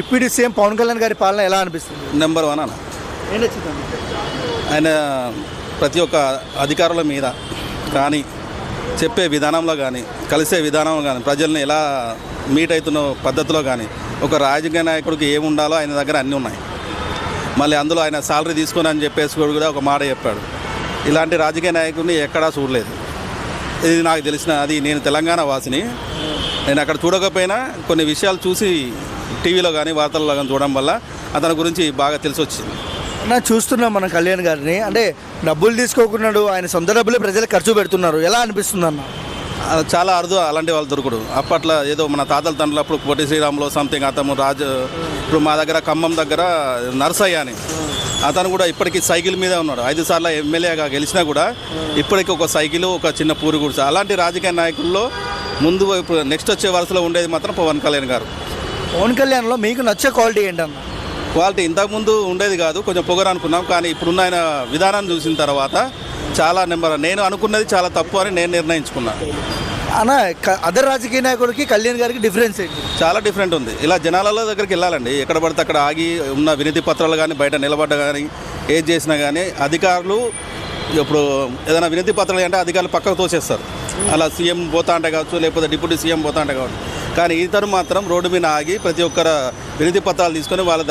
Deputy CM Pawan Kalyan గారి పాలన ఎలా అనిపిస్తుంది? నెంబర్ వన్ అన్న. ఏం నచ్చిందండి ఆయన ప్రతి ఒక్క అధికారుల మీద కానీ చెప్పే విధానంలో కానీ కలిసే విధానంలో కానీ ప్రజల్ని ఎలా మీట్ అవుతున్న పద్ధతిలో కానీ ఒక రాజకీయ నాయకుడికి ఏమి ఉండాలో ఆయన దగ్గర అన్నీ ఉన్నాయి. మళ్ళీ అందులో ఆయన సాలరీ తీసుకొని అని చెప్పేసి కూడా ఒక మాట చెప్పాడు. ఇలాంటి రాజకీయ నాయకుడిని ఎక్కడా చూడలేదు. ఇది నాకు తెలిసిన అది నేను తెలంగాణ వాసిని. నేను అక్కడ చూడకపోయినా కొన్ని విషయాలు చూసి టీవీలో కానీ వార్తల్లో కానీ చూడడం వల్ల అతని గురించి బాగా తెలిసి వచ్చింది అన్న చూస్తున్నాం మనం కళ్యాణ్ గారిని. అంటే డబ్బులు తీసుకోకున్నాడు ఆయన సొంత డబ్బులే ప్రజలు ఖర్చు పెడుతున్నారు. ఎలా అనిపిస్తుంది అన్న? చాలా అరుదు అలాంటి వాళ్ళు దొరకడు. అప్పట్లో ఏదో మన తాతల తండ్రులప్పుడు పొట్టి శ్రీరాములు సంథింగ్ అతను రాజు ఇప్పుడు మా దగ్గర ఖమ్మం దగ్గర నర్సయ్య అని. అతను కూడా ఇప్పటికీ సైకిల్ మీద ఉన్నాడు. ఐదు సార్లు ఎమ్మెల్యేగా గెలిచినా కూడా ఇప్పటికీ ఒక సైకిల్ ఒక చిన్న పూరి గుడిస. అలాంటి రాజకీయ నాయకుల్లో ముందు ఇప్పుడు నెక్స్ట్ వచ్చే వరుసలో ఉండేది మాత్రం పవన్ కళ్యాణ్ గారు. పవన్ కళ్యాణ్లో మీకు నచ్చే క్వాలిటీ ఏంటన్న? క్వాలిటీ ఇంతకుముందు ఉండేది కాదు కొంచెం పొగరు అనుకున్నాం కానీ ఇప్పుడున్న ఆయన విధానాన్ని చూసిన తర్వాత చాలా నెంబర్ నేను అనుకున్నది చాలా తప్పు అని నేను నిర్ణయించుకున్నాను అన్న అదర్ రాజకీయ నాయకుడికి కళ్యాణ్ గారికి డిఫరెన్స్ ఏంటి? చాలా డిఫరెంట్ ఉంది. ఇలా జనాలలో దగ్గరికి వెళ్ళాలండి. ఎక్కడ పడితే అక్కడ ఆగి ఉన్న వినతి పత్రాలు కానీ బయట నిలబడ్డ కానీ ఏది చేసినా కానీ అధికారులు ఇప్పుడు ఏదైనా వినతి పత్రాలు అంటే అధికారులు పక్కకు తోసేస్తారు. అలా సీఎం పోతా అంటే కావచ్చు లేకపోతే డిప్యూటీ సీఎం పోతా అంటే కావచ్చు. కానీ ఇతను మాత్రం రోడ్డు మీద ఆగి ప్రతి ఒక్కరు వినతి పత్రాలు తీసుకొని వాళ్ళ దగ్గర